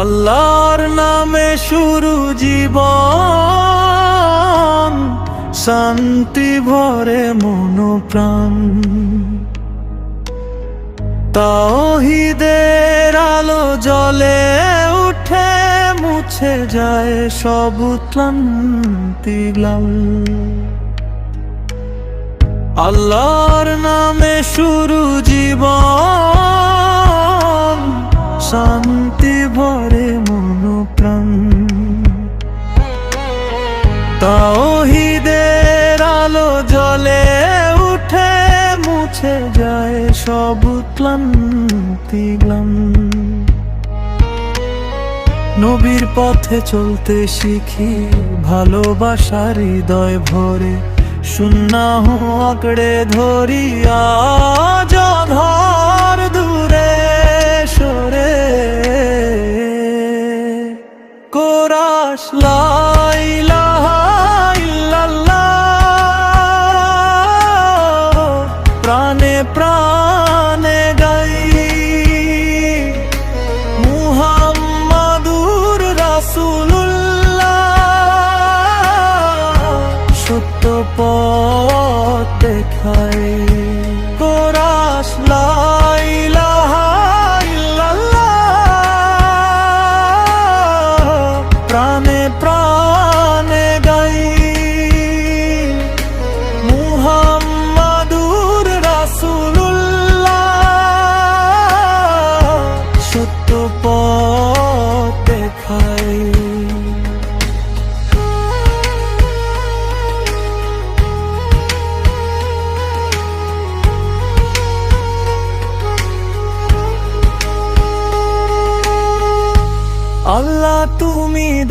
আল্লাহর নামে শুরু জীবন। শান্তি ভরে মন প্রাণ তাওহিদের আলো জলে উঠে মুছে যায় সব ক্লান্তি গ্লাম আল্লাহর নামে শুরু জীবন ক্লান্তি গ্লাম নবীর পথে চলতে শিখি ভালোবাসার হৃদয় ভরে। শূন্য আঁকড়ে ধরিয়া ধর দূরে সরে। কোরাস লাইলাহা high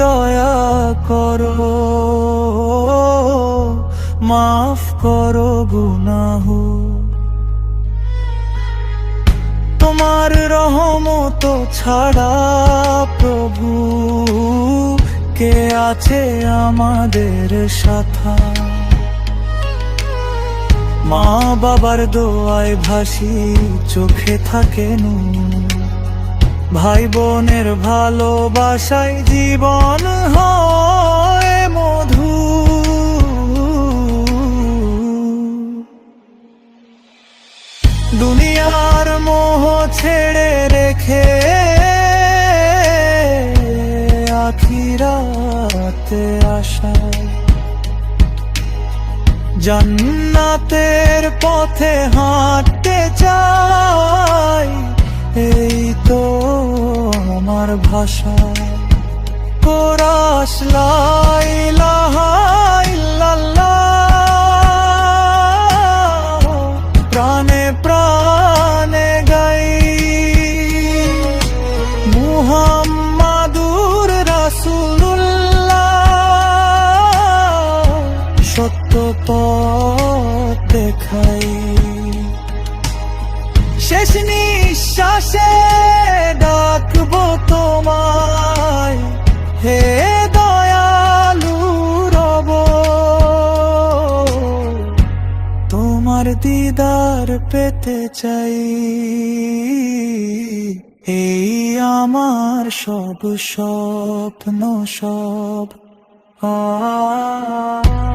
দয়া করো, মাফ করো গুনাহ। তোমার রহমত ছাড়া প্রভু, কে আছে আমাদের সাথা? মা বাবার দোয়ায় ভাসি, চোখে থাকে নূর। ভাই বোনের ভালোবাসায় জীবন হয় মধু দুনিয়ার মোহ ছেড়ে রেখে আখিরাতে আশায় জান্নাতের পথে হাঁটতে তো আমার ভাষা। কোরাস প্রাণে প্রাণে গাই। মুহাম্মাদুর রাসূলুল্লাহ। সত্য পথ দেখাই। শেষ নিঃশ্বাসে হে তোমার দিদার পেতে চাই এই আমার সব স্বপ্ন সব। আ